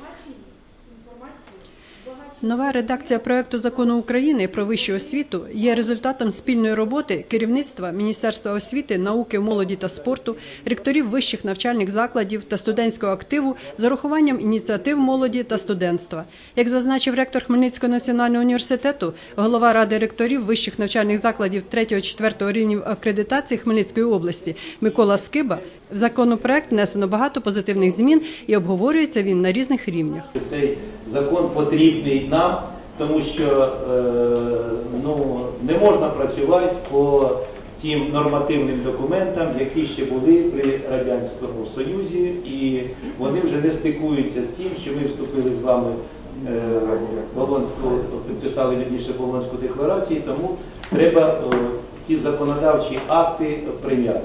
watching me. Нова редакція проекту закону України про вищу освіту є результатом спільної роботи керівництва Міністерства освіти, науки, молоді та спорту, ректорів вищих навчальних закладів та студентського активу з урахуванням ініціатив молоді та студентства. Як зазначив ректор Хмельницького національного університету, голова ради ректорів вищих навчальних закладів 3-4 рівнів акредитації Хмельницької області Микола Скиба, в законопроект внесено багато позитивних змін і обговорюється він на різних рівнях. Закон потрібний нам, тому що е, ну, не можна працювати по тим нормативним документам, які ще були при Радянському Союзі, і вони вже не стикуються з тим, що ми вступили з вами е, Болонську, підписали вірніше Болонську декларацію, тому треба е, ці законодавчі акти прийняти.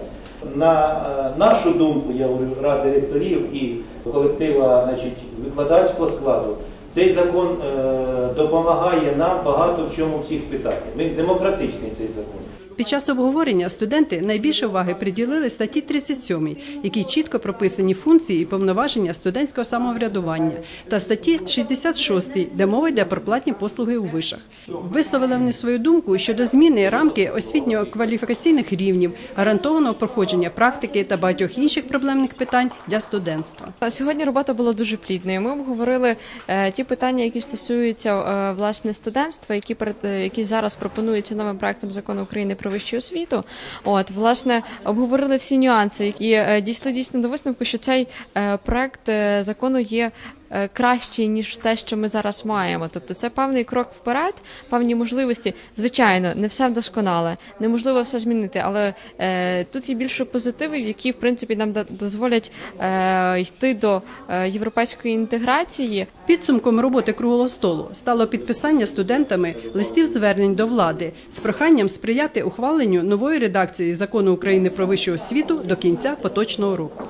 На нашу думку, я говорю, ради ректорів і колектива значить, викладацького складу, цей закон е, допомагає нам багато в чому в цих питаннях. Ми демократичний цей закон. Під час обговорення студенти найбільше уваги приділили статті 37, які чітко прописані функції і повноваження студентського самоврядування, та статті 66, де мова йде про платні послуги у вишах. Висловили вони свою думку щодо зміни рамки освітньо-кваліфікаційних рівнів, гарантованого проходження практики та багатьох інших проблемних питань для студентства. Сьогодні робота була дуже плідною. Ми обговорили е, ті питання, які стосуються е, власне студентства, які е, які зараз пропонуються новим проектом закону України про вищу освіту. От власне обговорили всі нюанси і е, дійшли дійсно до висновку, що цей е, проект е, закону є. Е, Кращий ніж те, що ми зараз маємо, тобто це певний крок вперед, певні можливості. Звичайно, не все вдосконале, неможливо все змінити, але е, тут є більше позитивів, які в принципі нам дозволять е, йти до е, європейської інтеграції. Підсумком роботи круглого столу стало підписання студентами листів звернень до влади з проханням сприяти ухваленню нової редакції закону України про вищу освіту до кінця поточного року.